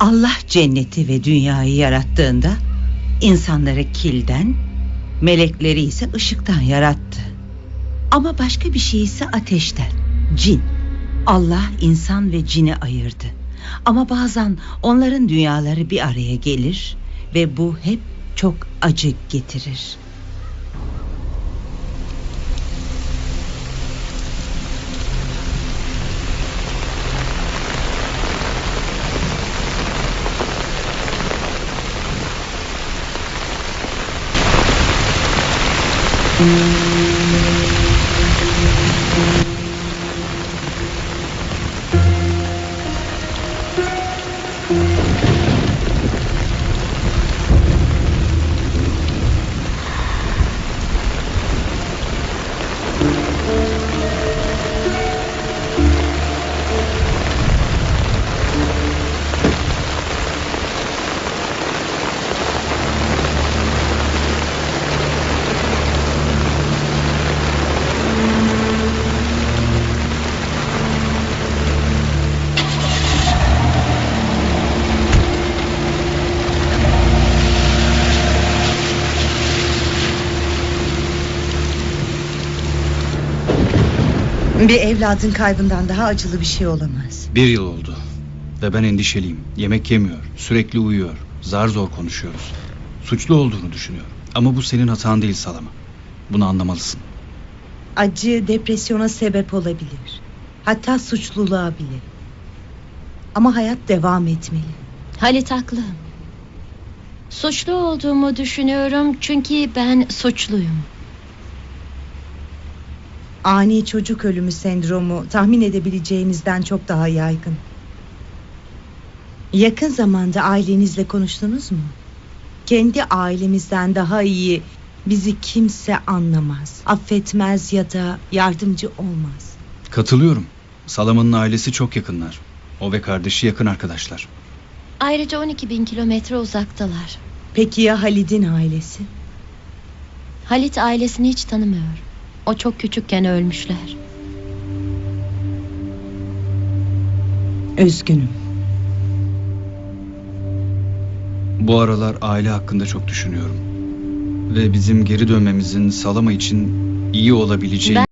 Allah cenneti ve dünyayı yarattığında insanları kilden, melekleri ise ışıktan yarattı. Ama başka bir şey ise ateşten, cin. Allah insan ve cini ayırdı. Ama bazen onların dünyaları bir araya gelir ve bu hep çok acı getirir. Thank you. Bir evladın kaybından daha acılı bir şey olamaz. Bir yıl oldu. Ve ben endişeliyim. Yemek yemiyor. Sürekli uyuyor. Zar zor konuşuyoruz. Suçlu olduğunu düşünüyor. Ama bu senin hatan değil Salama. Bunu anlamalısın. Acı depresyona sebep olabilir. Hatta suçluluğa bile. Ama hayat devam etmeli. Halit haklı. Suçlu olduğumu düşünüyorum çünkü ben suçluyum. Ani çocuk ölümü sendromu tahmin edebileceğinizden çok daha yaygın. Yakın zamanda ailenizle konuştunuz mu? Kendi ailemizden daha iyi bizi kimse anlamaz, affetmez ya da yardımcı olmaz. Katılıyorum. Salama'nın ailesi çok yakınlar. O ve kardeşi yakın arkadaşlar. Ayrıca 12 bin kilometre uzaktalar. Peki ya Halid'in ailesi? Halit ailesini hiç tanımıyor. O çok küçükken ölmüşler. Üzgünüm. Bu aralar aile hakkında çok düşünüyorum. Ve bizim geri dönmemizin Salama için iyi olabileceği...